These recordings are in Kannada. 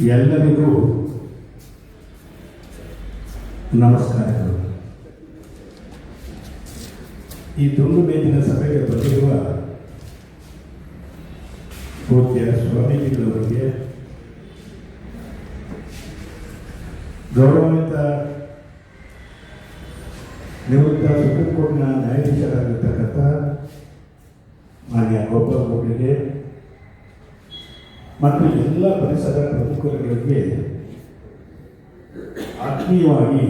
ಎಲ್ಲರಿಗೂ ನಮಸ್ಕಾರಗಳು. ಈ ತುಂಡು ಮೇಲಿನ ಸಭೆಗೆ ಬಂದಿರುವ ಪೂಜ್ಯ ಸ್ವಾಮೀಜಿಗಳವರಿಗೆ ಗೌರವಾನ್ವಿತ ನಿವೃತ್ತ ಸುಪ್ರೀಂ ಕೋರ್ಟ್ನ ನ್ಯಾಯಾಧೀಶರಾಗಿರ್ತಕ್ಕಂಥ ಮತ್ತು ಎಲ್ಲ ಪರಿಸರ ಪ್ರತಿಕೂಲಗಳಿಗೆ ಆತ್ಮೀಯವಾಗಿ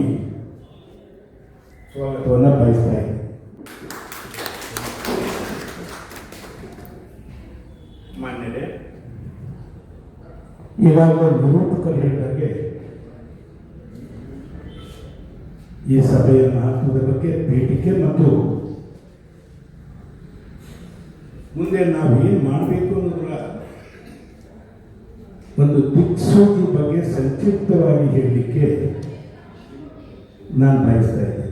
ಸ್ವಾಗತವನ್ನು ಬಯಸ್ತಾ ಇದ್ದೀನಿ. ಮಾನ್ಯರೇ ಈಗಾಗಲೇ ನಿರೂಪಕರು ಹೇಳಿದಾಗೆ ಈ ಸಭೆಯ ಮಹತ್ವದ ಬಗ್ಗೆ ಬೇಡಿಕೆ ಮತ್ತು ಮುಂದೆ ನಾವು ಏನು ಮಾಡಬೇಕು ಅನ್ನೋದರ ಒಂದು ದಿಕ್ಸೂಚಿ ಬಗ್ಗೆ ಸಂಕ್ಷಿಪ್ತವಾಗಿ ಹೇಳಲಿಕ್ಕೆ ನಾನು ಬಯಸ್ತಾ ಇದ್ದೀನಿ.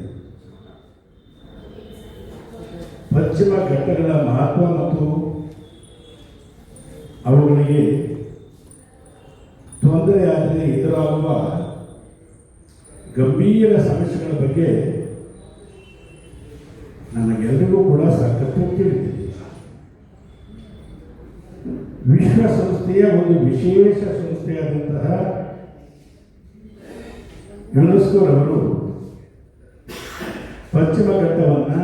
ಪಶ್ಚಿಮ ಘಟ್ಟಗಳ ಮಹತ್ವ ಮತ್ತು ಅವುಗಳಿಗೆ ತೊಂದರೆಯಾದರೆ ಎದುರಾಗುವ ಗಂಭೀರ ಸಮಸ್ಯೆಗಳ ಬಗ್ಗೆ ನನಗೆಲ್ಲರಿಗೂ ಕೂಡ ಸಾಕಷ್ಟು ತಿಳಿದಿದೆ. ವಿಶ್ವಸಂಸ್ಥೆಯ ಒಂದು ವಿಶೇಷ ಸಂಸ್ಥೆಯಾದಂತಹ ಯುನೆಸ್ಕೋರವರು ಪಶ್ಚಿಮ ಘಟ್ಟವನ್ನು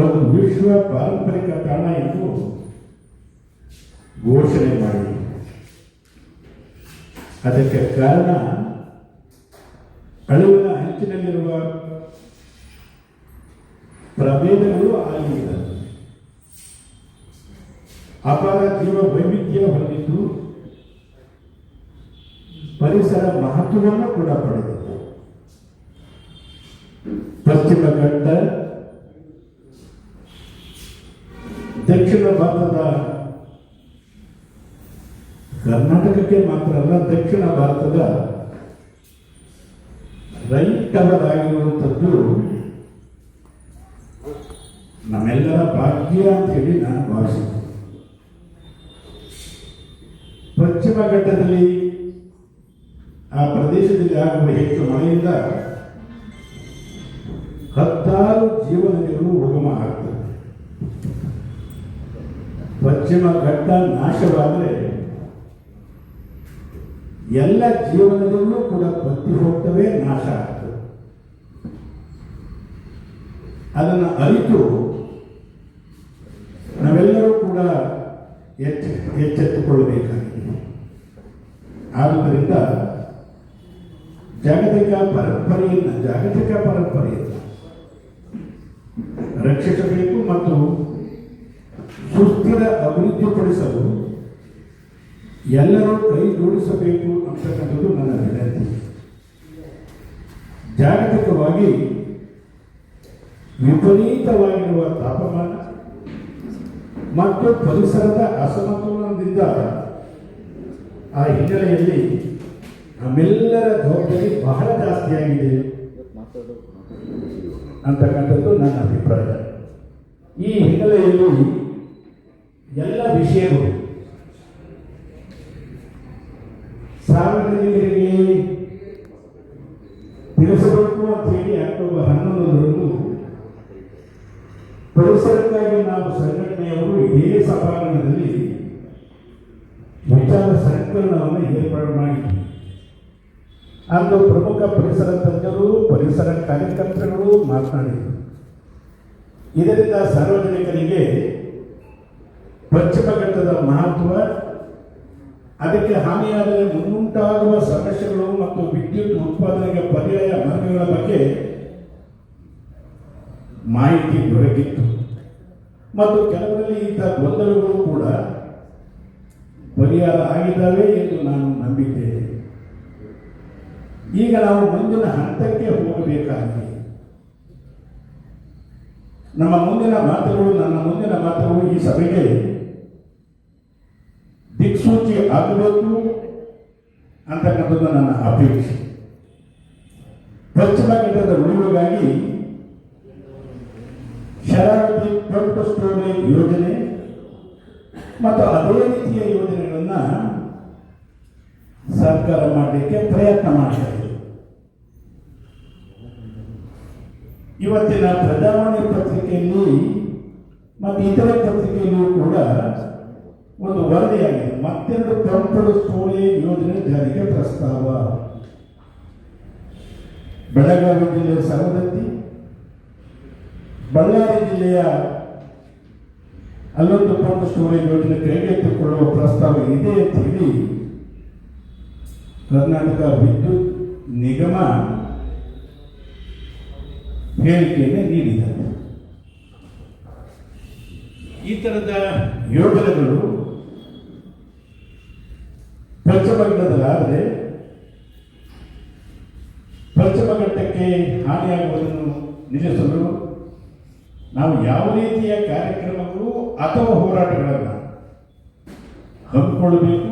ಒಂದು ವಿಶ್ವ ಪಾರಂಪರಿಕ ತಾಣ ಎಂದು ಘೋಷಣೆ ಮಾಡಿ ಅದಕ್ಕೆ ಕಾರಣ ಅಳಿವಿನ ಅಂಚಿನಲ್ಲಿರುವ ಪ್ರಭೇದಗಳು ಆಗಿವೆ. ಅಪಾರ ಜೀವ ವೈವಿಧ್ಯ ಹೊಂದಿದ್ದು ಪರಿಸರ ಮಹತ್ವವನ್ನು ಕೂಡ ಪಡೆದಿದೆ. ಪಶ್ಚಿಮ ಘಟ್ಟ, ದಕ್ಷಿಣ ಭಾರತದ ಕರ್ನಾಟಕಕ್ಕೆ ಮಾತ್ರ ಅಲ್ಲ, ದಕ್ಷಿಣ ಭಾರತದ ರೈತರದಾಗಿರುವಂಥದ್ದು ನಮ್ಮೆಲ್ಲರ ಭಾಗ್ಯ ಅಂತ ಹೇಳಿ ನಾನು ಭಾವಿಸಿದ್ದೆ ಪಶ್ಚಿಮ ಘಟ್ಟದಲ್ಲಿ ಆ ಪ್ರದೇಶದಲ್ಲಿ ಆಗುವ ಹೆಚ್ಚು ಮಳೆಯಿಂದ ಹತ್ತಾರು ಜೀವನಗಳು ಉಗಮ ಆಗ್ತದೆ. ಪಶ್ಚಿಮ ಘಟ್ಟ ನಾಶವಾದರೆ ಎಲ್ಲ ಜೀವನದಲ್ಲೂ ಕೂಡ ಬತ್ತಿ ಹೋಗ್ತವೆ, ನಾಶ ಆಗ್ತದೆ. ಅದನ್ನು ಅರಿತು ನಾವೆಲ್ಲರೂ ಕೂಡ ಎಚ್ಚೆತ್ತುಕೊಳ್ಳಬೇಕು ಆದುದರಿಂದ ಜಾಗತಿಕ ಪರಂಪರೆಯನ್ನು ಜಾಗತಿಕ ಪರಂಪರೆಯನ್ನು ರಕ್ಷಿಸಬೇಕು ಮತ್ತು ಸುಸ್ಥಿರ ಅಭಿವೃದ್ಧಿಪಡಿಸಲು ಎಲ್ಲರೂ ಕೈ ಜೋಡಿಸಬೇಕು ಅಂತಕ್ಕಂಥದ್ದು ನನ್ನ ವಿನಂತಿ. ಜಾಗತಿಕವಾಗಿ ವಿಪರೀತವಾಗಿರುವ ತಾಪಮಾನ ಮತ್ತು ಪರಿಸರದ ಅಸಮತೋಲನದಿಂದ ಆ ಹಿನ್ನೆಲೆಯಲ್ಲಿ ನಮ್ಮೆಲ್ಲರ ಜವಾಬ್ದಾರಿ ಬಹಳ ಜಾಸ್ತಿಯಾಗಿದೆ ಅಂತಕ್ಕಂಥದ್ದು ನನ್ನ ಅಭಿಪ್ರಾಯ. ಈ ಹಿನ್ನೆಲೆಯಲ್ಲಿ ಎಲ್ಲ ವಿಷಯಗಳು ಸಾರ್ವಜನಿಕರಿಗೆ ತಿಳಿಸಬೇಕು ಅಂತ ಹೇಳಿ ಅಕ್ಟೋಬರ್ ಹನ್ನೊಂದರಂದು ಪರಿಸರಕ್ಕಾಗಿ ನಾವು ಸಂಘಟನೆಯವರು ಇದೇ ಸಭಾಂಗಣದಲ್ಲಿ ವಿಚಾರ ಸಂಕಲನವನ್ನು ಏರ್ಪಾಡು ಮಾಡಿದ್ವಿ. ಅಂದು ಪ್ರಮುಖ ಪರಿಸರ ತಜ್ಞರು, ಪರಿಸರ ಕಾರ್ಯಕರ್ತರುಗಳು ಮಾತನಾಡಿದರು. ಇದರಿಂದ ಸಾರ್ವಜನಿಕರಿಗೆ ಪಶ್ಚಿಮ ಘಟ್ಟದ ಮಹತ್ವ, ಅದಕ್ಕೆ ಹಾನಿಯಾದರೆ ಮುಂದುಂಟಾಗುವ ಸಮಸ್ಯೆಗಳು ಮತ್ತು ವಿದ್ಯುತ್ ಉತ್ಪಾದನೆಗೆ ಪರ್ಯಾಯ ಮಾರ್ಗಗಳ ಬಗ್ಗೆ ಮಾಹಿತಿ ದೊರಕಿತ್ತು. ಮತ್ತು ಕೆಲವರಲ್ಲಿ ಇದ್ದ ಗೊಂದಲಗಳು ಕೂಡ ಪರಿಹಾರ ಆಗಿದ್ದಾವೆ ಎಂದು ನಾನು ನಂಬಿದ್ದೇನೆ. ಈಗ ನಾವು ಮುಂದಿನ ಹಂತಕ್ಕೆ ಹೋಗಬೇಕಾಗಿದೆ. ನಮ್ಮ ಮುಂದಿನ ಮಾತುಗಳು, ನನ್ನ ಮುಂದಿನ ಮಾತುಗಳು ಈ ಸಭೆಗೆ ದಿಕ್ಸೂಚಿ ಆಗಬೇಕು ಅಂತಕ್ಕಂಥದ್ದು ನನ್ನ ಅಪೇಕ್ಷೆ. ಪಶ್ಚಿಮ ಘಟ್ಟದ ಉಳಿವಿಗಾಗಿ ಶರಾವತಿ ಪಂಪ್ ಸ್ಟೋರೇಜ್ ಯೋಜನೆ ಮತ್ತು ಅದೇ ರೀತಿಯ ಯೋಜನೆಗಳನ್ನು ಸರ್ಕಾರ ಮಾಡಲಿಕ್ಕೆ ಪ್ರಯತ್ನ ಮಾಡ್ತಾ ಇವತ್ತಿನ ಪ್ರಜಾವಾಣಿ ಪತ್ರಿಕೆಯಲ್ಲಿ ಮತ್ತು ಇತರೆ ಪತ್ರಿಕೆಯಲ್ಲೂ ಕೂಡ ಒಂದು ವರದಿಯಾಗಿದೆ. ಮತ್ತೆರಡು ಕಂಪಡು ಸ್ಟೋರೇಜ್ ಯೋಜನೆ ಜಾರಿಗೆ ಪ್ರಸ್ತಾವ. ಬೆಳಗಾವಿ ಜಿಲ್ಲೆಯ ಸವದತ್ತಿ, ಬಳ್ಳಾರಿ ಜಿಲ್ಲೆಯ ಅಲ್ಲೊಂದು ಪಂಪ್ ಸ್ಟೋರೇಜ್ ಯೋಜನೆ ಕೈಗೆತ್ತಿಕೊಳ್ಳುವ ಪ್ರಸ್ತಾವ ಇದೆ ಅಂತ ಹೇಳಿ ಕರ್ನಾಟಕ ವಿದ್ಯುತ್ ನಿಗಮ ಹೇಳಿಕೆಯನ್ನು ನೀಡಿದ್ದಾರೆ. ಈ ತರದ ಯೋಜನೆಗಳು ಪಶ್ಚಿಮ ಘಟ್ಟದಲ್ಲಾದರೆ ಪಶ್ಚಿಮ ಘಟ್ಟಕ್ಕೆ ಹಾನಿಯಾಗುವುದನ್ನು ನಿಲ್ಲಿಸಲು ನಾವು ಯಾವ ರೀತಿಯ ಕಾರ್ಯಕ್ರಮಗಳು ಅಥವಾ ಹೋರಾಟಗಳನ್ನು ಹಮ್ಮಿಕೊಳ್ಳಬೇಕು?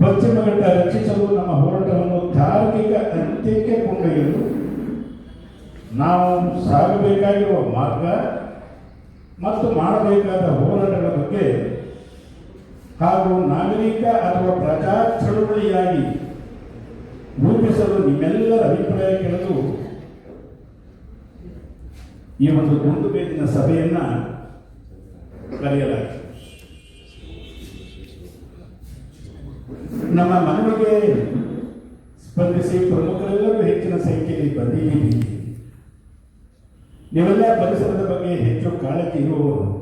ಪಶ್ಚಿಮ ಘಟ್ಟ ರಕ್ಷಿಸಲು ನಮ್ಮ ಹೋರಾಟವನ್ನು ಧಾರ್ಮಿಕ ಅಂತ್ಯಕ್ಕೆ ಕೊಂಡೊಯ್ಯಲು ನಾವು ಸಾಗಬೇಕಾಗಿರುವ ಮಾರ್ಗ ಮತ್ತು ಮಾಡಬೇಕಾದ ಹೋರಾಟಗಳ ಬಗ್ಗೆ ಹಾಗೂ ನಾಗರಿಕ ಅಥವಾ ಪ್ರಜಾ ಚಳುವಳಿಯಾಗಿ ರೂಪಿಸಲು ನಿಮ್ಮೆಲ್ಲರ ಅಭಿಪ್ರಾಯ ಕೇಳಲು ಈ ಒಂದು ಗುಂಡು ಮೇಲಿನ ಸಭೆಯನ್ನ ಕರೆಯಲಾಗಿದೆ ನಮ್ಮ ಮನವಿಗೆ ಸ್ಪಂದಿಸಿ ಪ್ರಮುಖರೆಲ್ಲರೂ ಹೆಚ್ಚಿನ ಸಂಖ್ಯೆಯಲ್ಲಿ ಬಂದಿದ್ದೀರಿ. ನೀವೆಲ್ಲ ಪರಿಸರದ ಬಗ್ಗೆ ಹೆಚ್ಚು ಕಾಳಜಿ ಇರುವವರು.